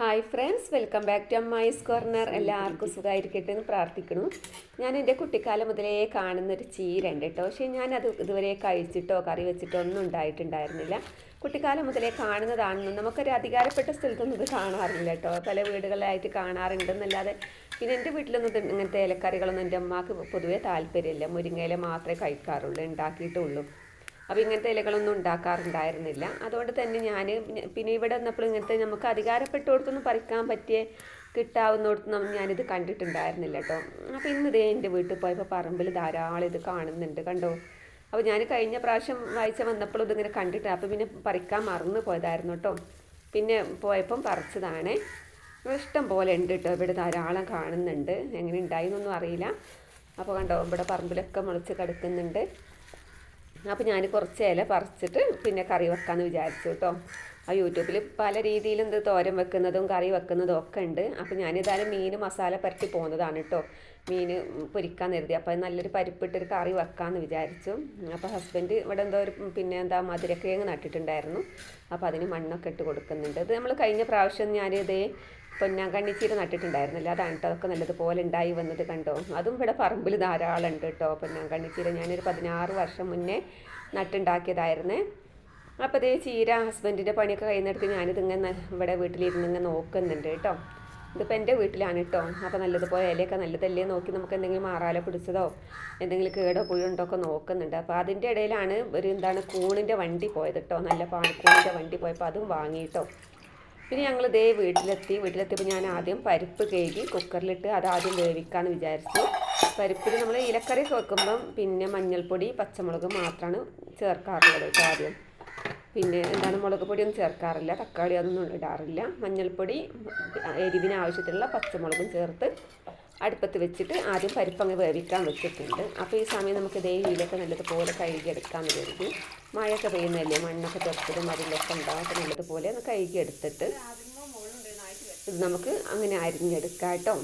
Hi friends welcome back to Ammayi's corner എല്ലാവർക്കും സുഖമായിരിക്കട്ടെ എന്ന് പ്രാർത്ഥിക്കുന്നു. ഞാൻ എന്റെ കുട്ടിക്കാലം മുതലേ കാണുന്നൊരു ചീര ഉണ്ട് കേട്ടോ. പക്ഷേ ഞാനത് ഇതുവരെ കഴിച്ചിട്ടോ കറി വെച്ചിട്ടോ ഒന്നും ഉണ്ടായിട്ടുണ്ടായിരുന്നില്ല. കുട്ടിക്കാലം മുതലേ കാണുന്നതാണെന്നും നമുക്കൊരു അധികാരപ്പെട്ട സ്ഥലത്തൊന്നും ഇത് കാണാറില്ല കേട്ടോ. പല വീടുകളിലായിട്ട് കാണാറുണ്ടെന്നല്ലാതെ പിന്നെ എന്റെ വീട്ടിലൊന്നും ഇങ്ങനത്തെ ഇലക്കറികളൊന്നും എന്റെ അമ്മയ്ക്ക് പൊതുവേ താല്പര്യമില്ല. മുരിങ്ങയില മാത്രമേ കഴിക്കാറുള്ളൂ ഉണ്ടാക്കിയിട്ടുള്ളൂ അപ്പോൾ ഇങ്ങനത്തെ ഇലകളൊന്നും ഉണ്ടാക്കാറുണ്ടായിരുന്നില്ല. അതുകൊണ്ട് തന്നെ ഞാൻ പിന്നെ ഇവിടെ വന്നപ്പോൾ ഇങ്ങനത്തെ നമുക്ക് അധികാരപ്പെട്ടവർക്കൊന്നും പറിക്കാൻ പറ്റിയ കിട്ടാവുന്നിടത്തൊന്നും ഞാനിത് കണ്ടിട്ടുണ്ടായിരുന്നില്ല കേട്ടോ. അപ്പോൾ ഇന്ന് ഇതേ എന്റെ വീട്ടിൽ പോയപ്പോൾ പറമ്പിൽ ധാരാളം ഇത് കാണുന്നുണ്ട് കണ്ടോ? അപ്പോൾ ഞാൻ കഴിഞ്ഞ പ്രാവശ്യം വായിച്ച വന്നപ്പോൾ ഇതിങ്ങനെ കണ്ടിട്ട് അപ്പോൾ പിന്നെ പറിക്കാൻ മറന്നു പോയതായിരുന്നു കേട്ടോ. പിന്നെ പോയപ്പം പറിച്ചതാണേ. ഇഷ്ടം പോലെ ഉണ്ട് കേട്ടോ ഇവിടെ ധാരാളം കാണുന്നുണ്ട്. എങ്ങനെ ഉണ്ടായി എന്നൊന്നും അറിയില്ല. അപ്പോൾ കണ്ടോ ഇവിടെ പറമ്പിലൊക്കെ മുളച്ച് കിടക്കുന്നുണ്ട്. അപ്പോൾ ഞാൻ കുറച്ച് ഇല പറിച്ചിട്ട് പിന്നെ കറി വെക്കാമെന്ന് വിചാരിച്ചു കേട്ടോ. ആ യൂട്യൂബിൽ പല രീതിയിലും ഇത് തോരൻ വെക്കുന്നതും കറി വെക്കുന്നതും ഒക്കെ ഉണ്ട്. അപ്പോൾ ഞാനിതായാലും മീൻ മസാല പരത്തി പോകുന്നതാണ് കേട്ടോ. മീൻ പൊരിക്കാൻ കരുതി. അപ്പോൾ നല്ലൊരു പരിപ്പിട്ടൊരു കറി വെക്കാമെന്ന് വിചാരിച്ചു. അപ്പോൾ ഹസ്ബൻഡ് ഇവിടെ എന്തോ ഒരു പിന്നെ എന്താ മധുരക്കിഴങ്ങ് നട്ടിട്ടുണ്ടായിരുന്നു. അപ്പോൾ അതിന് മണ്ണൊക്കെ ഇട്ട് കൊടുക്കുന്നുണ്ട്. ഇത് നമ്മൾ കഴിഞ്ഞ പ്രാവശ്യം ഞാനിതേ പൊന്നാങ്കണ്ണിച്ചീര നട്ടിട്ടുണ്ടായിരുന്നില്ല. അതാണ് കേട്ടോ അതൊക്കെ നല്ലതുപോലെ ഉണ്ടായി വന്നത് കണ്ടോ? അതും ഇവിടെ പറമ്പിൽ ധാരാളം ഉണ്ട് കേട്ടോ പൊന്നാങ്കണ്ണിച്ചീര ഞാനൊരു പതിനാറ് വർഷം മുന്നേ നട്ടുണ്ടാക്കിയതായിരുന്നേ. അപ്പോൾ ഇതേ ചീര ഹസ്ബൻഡിന്റെ പണിയൊക്കെ കഴിയുന്നിടത്ത് ഞാനിതിങ്ങനെ ഇവിടെ വീട്ടിലിരുന്ന് ഇങ്ങനെ നോക്കുന്നുണ്ട് കേട്ടോ ഇതിപ്പോൾ എന്റെ വീട്ടിലാണ് കേട്ടോ അപ്പോൾ നല്ലതുപോലെ ഇലയൊക്കെ നല്ലതല്ലേ നോക്കി നമുക്ക് എന്തെങ്കിലും മാറാല പിടിച്ചതോ എന്തെങ്കിലും കേടോ പുഴുണ്ടോ ഒക്കെ നോക്കുന്നുണ്ട്. അപ്പോൾ അതിന്റെ ഇടയിലാണ് ഒരു എന്താണ് കൂണിന്റെ വണ്ടി പോയത് കേട്ടോ നല്ല പാണിക്കൂണിന്റെ വണ്ടി പോയപ്പോൾ അതും വാങ്ങി വാങ്ങിയിട്ടോ പിന്നെ ഞങ്ങൾ ദേ വീട്ടിലെത്തി. വീട്ടിലെത്തിയപ്പോൾ ഞാൻ ആദ്യം പരിപ്പ് കഴുകി കുക്കറിലിട്ട് അത് ആദ്യം വേവിക്കാമെന്ന് വിചാരിച്ചു. പരിപ്പിൽ നമ്മൾ ഇലക്കറി വെക്കുമ്പം പിന്നെ മഞ്ഞൾപ്പൊടി പച്ചമുളക് മാത്രമാണ് ചേർക്കാറുള്ളത് ആദ്യം. പിന്നെ എന്താണ് മുളക് പൊടിയൊന്നും ചേർക്കാറില്ല തക്കാളി അതൊന്നും ഇടാറില്ല. മഞ്ഞൾപ്പൊടി എരിവിന് ആവശ്യത്തിനുള്ള പച്ചമുളകും ചേർത്ത് അടുപ്പത്ത് വെച്ചിട്ട് ആദ്യം പരിപ്പങ്ങ് വേവിക്കാൻ വെച്ചിട്ടുണ്ട്. അപ്പോൾ ഈ സമയം നമുക്ക് ദേവിയിലൊക്കെ നല്ലതുപോലെ കഴുകിയെടുക്കാമെന്ന് കരുതി. മഴയൊക്കെ പെയ്യുന്നതല്ലേ? മണ്ണൊക്കെ തെറിച്ചതും അതിലൊക്കെ ഉണ്ടാവും. അപ്പോൾ നല്ലതുപോലെ ഒന്ന് കഴുകിയെടുത്തിട്ട് ഇത് നമുക്ക് അങ്ങനെ അരിഞ്ഞെടുക്കാം കേട്ടോ.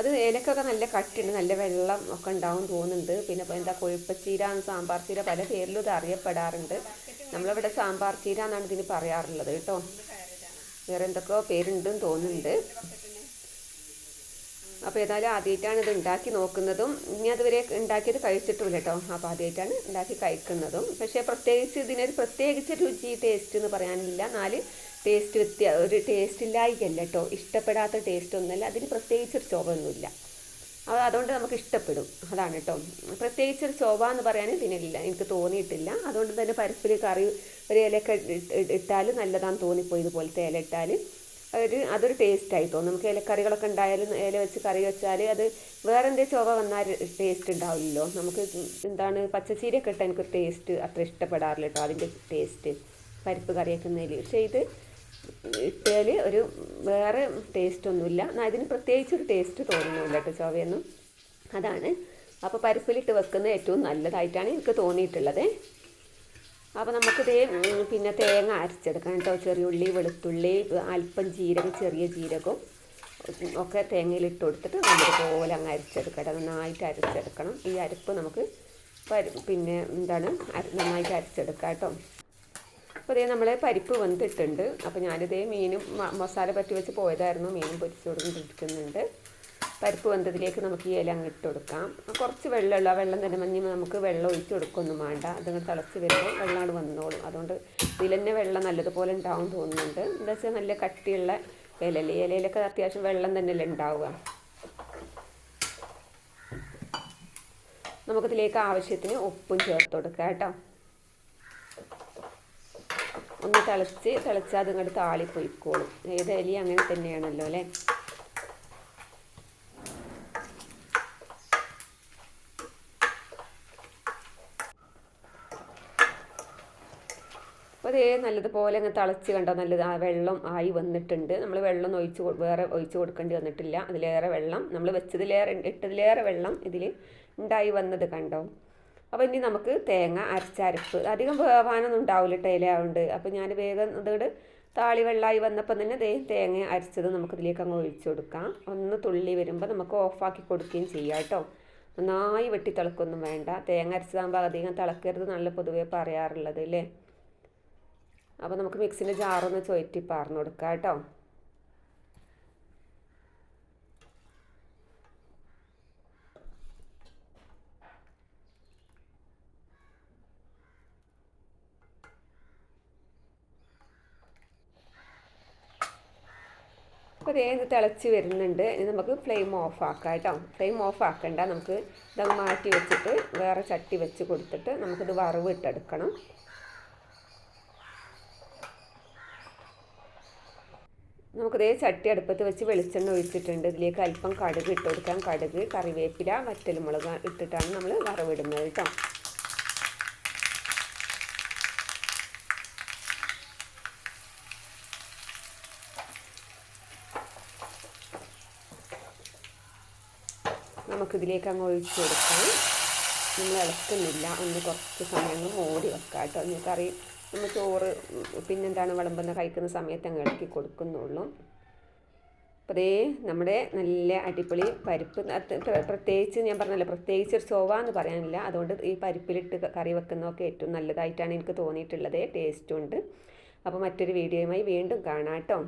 അത് ഏലക്കൊക്കെ നല്ല കട്ടിയുണ്ട് നല്ല വെള്ളം ഒക്കെ ഉണ്ടാവും തോന്നുന്നുണ്ട്. പിന്നെ ഇപ്പോൾ എന്താ കൊഴുപ്പച്ചീര സാമ്പാർ ചീര പല പേരിലും ഇത് അറിയപ്പെടാറുണ്ട്. നമ്മളിവിടെ സാമ്പാർ ചീര എന്നാണ് ഇതിന് പറയാറുള്ളത് കേട്ടോ. വേറെ എന്തൊക്കെയോ പേരുണ്ടെന്ന് തോന്നുന്നുണ്ട്. അപ്പോൾ ഏതായാലും ആദ്യമായിട്ടാണ് ഇത് ഉണ്ടാക്കി നോക്കുന്നതും. ഇനി അതുവരെ ഉണ്ടാക്കിയത് കഴിച്ചിട്ടുമില്ല കേട്ടോ. അപ്പോൾ ആദ്യമായിട്ടാണ് ഉണ്ടാക്കി കഴിക്കുന്നതും. പക്ഷേ പ്രത്യേകിച്ച് ഇതിനൊരു പ്രത്യേകിച്ച് രുചി ടേസ്റ്റ് എന്ന് പറയാനില്ല. നാല് ടേസ്റ്റ് വ്യത്യ ഒരു ടേസ്റ്റ് ഇല്ലായിക്കല്ല കേട്ടോ. ഇഷ്ടപ്പെടാത്ത ടേസ്റ്റ് ഒന്നുമല്ല. അതിന് പ്രത്യേകിച്ചൊരു ചോവ അത് അതുകൊണ്ട് നമുക്ക് ഇഷ്ടപ്പെടും. അതാണ് കേട്ടോ. പ്രത്യേകിച്ചൊരു ചോവ എന്ന് പറയാൻ ഇതിനില്ല. എനിക്ക് തോന്നിയിട്ടില്ല. അതുകൊണ്ട് തന്നെ പരിപ്പിൽ കറി ഒരു ഇലയൊക്കെ ഇട്ടാൽ നല്ലതാണെന്ന് തോന്നിപ്പോയി ഇതുപോലത്തെ ഇല ഇട്ടാൽ ഒരു അതൊരു ടേസ്റ്റായി തോന്നും. നമുക്ക് ഇലക്കറികളൊക്കെ ഉണ്ടായാലും ഇല വെച്ച് കറി വെച്ചാൽ അത് വേറെ എന്തേ ചുവ വന്നാൽ ടേസ്റ്റ് ഉണ്ടാവില്ലല്ലോ. നമുക്ക് എന്താണ് പച്ചച്ചീരയൊക്കെ ഇട്ട് എനിക്ക് ടേസ്റ്റ് അത്ര ഇഷ്ടപ്പെടാറില്ല കേട്ടോ അതിന്റെ ടേസ്റ്റ് പരിപ്പ് കറിയൊക്കെ വെക്കുന്നതിൽ പക്ഷേ ഇത് ഇട്ടാൽ ഒരു വേറെ ടേസ്റ്റ് എന്നാൽ ഇതിന് പ്രത്യേകിച്ച് ഒരു ടേസ്റ്റ് തോന്നുന്നില്ല കേട്ടോ ചുവയൊന്നും അതാണ്. അപ്പോൾ പരിപ്പിലിട്ട് വെക്കുന്നത് ഏറ്റവും നല്ലതായിട്ടാണ് എനിക്ക് തോന്നിയിട്ടുള്ളത്. അപ്പോൾ നമുക്ക് ഇതേ പിന്നെ തേങ്ങ അരച്ചെടുക്കണം കേട്ടോ. ചെറിയുള്ളി വെളുത്തുള്ളി അല്പം ജീരകം ചെറിയ ജീരകം ഒക്കെ തേങ്ങയിൽ ഇട്ട് കൊടുത്തിട്ട് നല്ലതുപോലെ അങ്ങ് അരച്ചെടുക്കട്ടെ നന്നായിട്ട് അരച്ചെടുക്കണം. ഈ അരപ്പ് നമുക്ക് പിന്നെ എന്താണ് നന്നായിട്ട് അരച്ചെടുക്കാം കേട്ടോ. അപ്പോൾ ഇതേ നമ്മളെ പരിപ്പ് വന്നിട്ടുണ്ട് അപ്പോൾ ഞാനിതേ മീനും മസാല പറ്റി വെച്ച് പോയതായിരുന്നു. മീനും പൊരിച്ചു കൊടുത്തിരിക്കുന്നുണ്ട് പരിപ്പ് വെന്തതിലേക്ക് നമുക്ക് ഈ ഇല അങ്ങ് ഇട്ട് കൊടുക്കാം. കുറച്ച് വെള്ളമുള്ള. വെള്ളം തന്നെ മഞ്ഞ് നമുക്ക് വെള്ളം ഒഴിച്ച് കൊടുക്കൊന്നും വേണ്ട. അതങ്ങ് തിളച്ച് വരുമ്പോൾ വെള്ളം അവിടെ വന്നോളും. അതുകൊണ്ട് ഇതിൽ തന്നെ വെള്ളം നല്ലതുപോലെ ഉണ്ടാവും തോന്നുന്നുണ്ട്. എന്താ വെച്ചാൽ നല്ല കട്ടിയുള്ള ഇലല്ലേ ഇലയിലൊക്കെ അത്യാവശ്യം വെള്ളം തന്നെയല്ലേ ഉണ്ടാവുക. നമുക്കിതിലേക്ക് ആവശ്യത്തിന് ഉപ്പും ചേർത്ത് കൊടുക്കാം കേട്ടോ. ഒന്ന് തിളച്ച് തിളച്ച് അതിങ്ങോട്ട് താളിപ്പൊയ്ക്കോളും. ഏത് ഇലയും അങ്ങനെ തന്നെയാണല്ലോ അല്ലേ? അതേ നല്ലതുപോലെ അങ്ങ് തിളച്ച് കണ്ടോ നല്ലത് ആ വെള്ളം ആയി വന്നിട്ടുണ്ട്. നമ്മൾ വെള്ളം ഒഴിച്ച് വേറെ ഒഴിച്ച് കൊടുക്കേണ്ടി വന്നിട്ടില്ല. അതിലേറെ വെള്ളം നമ്മൾ വെച്ചതിലേറെ ഇട്ടതിലേറെ വെള്ളം ഇതിൽ ഉണ്ടായി വന്നത് കണ്ടോ? അപ്പോൾ ഇനി നമുക്ക് തേങ്ങ അരച്ചരപ്പ്. അധികം വേവാനൊന്നും ഉണ്ടാവില്ല ടേലയാവുണ്ട് അപ്പോൾ ഞാൻ വേഗം അതോട് താളി വെള്ളമായി വന്നപ്പോൾ തന്നെ ദേ തേങ്ങ അരച്ചത് നമുക്കിതിലേക്ക് അങ്ങ് ഒഴിച്ചു കൊടുക്കാം. ഒന്ന് തുള്ളി വരുമ്പോൾ നമുക്ക് ഓഫാക്കി കൊടുക്കുകയും ചെയ്യാം കേട്ടോ നന്നായി വെട്ടി തിളക്കൊന്നും വേണ്ട. തേങ്ങ അരച്ചതാകുമ്പോൾ അധികം തിളക്കരുത് നല്ല പൊതുവേ പറയാറുള്ളത് അല്ലേ അപ്പോൾ നമുക്ക് മിക്സിന്റെ ജാറൊന്ന് ചുയറ്റി പാർന്നു കൊടുക്കാം കേട്ടോ. അപ്പോൾ ഇത് തിളച്ച് വരുന്നുണ്ട്. ഇനി നമുക്ക് ഫ്ലെയിം ഓഫ് ആക്കാം കേട്ടോ. ഫ്ലെയിം ഓഫ് ആക്കണ്ട. നമുക്ക് ഇതങ്ങ് മാറ്റി വെച്ചിട്ട് വേറെ ചട്ടി വെച്ച് കൊടുത്തിട്ട് നമുക്കിത് വറവ് ഇട്ടെടുക്കണം. നമുക്കിതേ ചട്ടി അടുപ്പത്ത് വെച്ച് വെളിച്ചെണ്ണ ഒഴിച്ചിട്ടുണ്ട്. ഇതിലേക്ക് അല്പം കടുക് ഇട്ട് കൊടുക്കാം. കടുക് കറിവേപ്പില വറ്റൽമുളക് ഇട്ടിട്ടാണ് നമ്മൾ വറവിടുന്നത് കേട്ടോ. നമുക്കിതിലേക്ക് അങ്ങ് ഒഴിച്ചു കൊടുക്കാം. നമ്മൾ ഇളക്കുന്നില്ല. ഒന്ന് കുറച്ച് സമയം ഓടി വെക്കാം കേട്ടോ. കറി നമ്മൾ ചോറ് പിന്നെന്താണ് വിളമ്പുന്ന കഴിക്കുന്ന സമയത്ത് അങ്ങ് ഇളക്കി കൊടുക്കുന്നുള്ളൂ. അതേ നമ്മുടെ നല്ല അടിപൊളി പരിപ്പ് പ്രത്യേകിച്ച് ഞാൻ പറഞ്ഞല്ലോ പ്രത്യേകിച്ച് ഒരു ചൊവ്വ എന്ന് പറയാനില്ല. അതുകൊണ്ട് ഈ പരിപ്പിലിട്ട് കറി വെക്കുന്നതൊക്കെ ഏറ്റവും നല്ലതായിട്ടാണ് എനിക്ക് തോന്നിയിട്ടുള്ളത്. ടേസ്റ്റും ഉണ്ട്. അപ്പോൾ മറ്റൊരു വീഡിയോയുമായി വീണ്ടും കാണാം കേട്ടോ.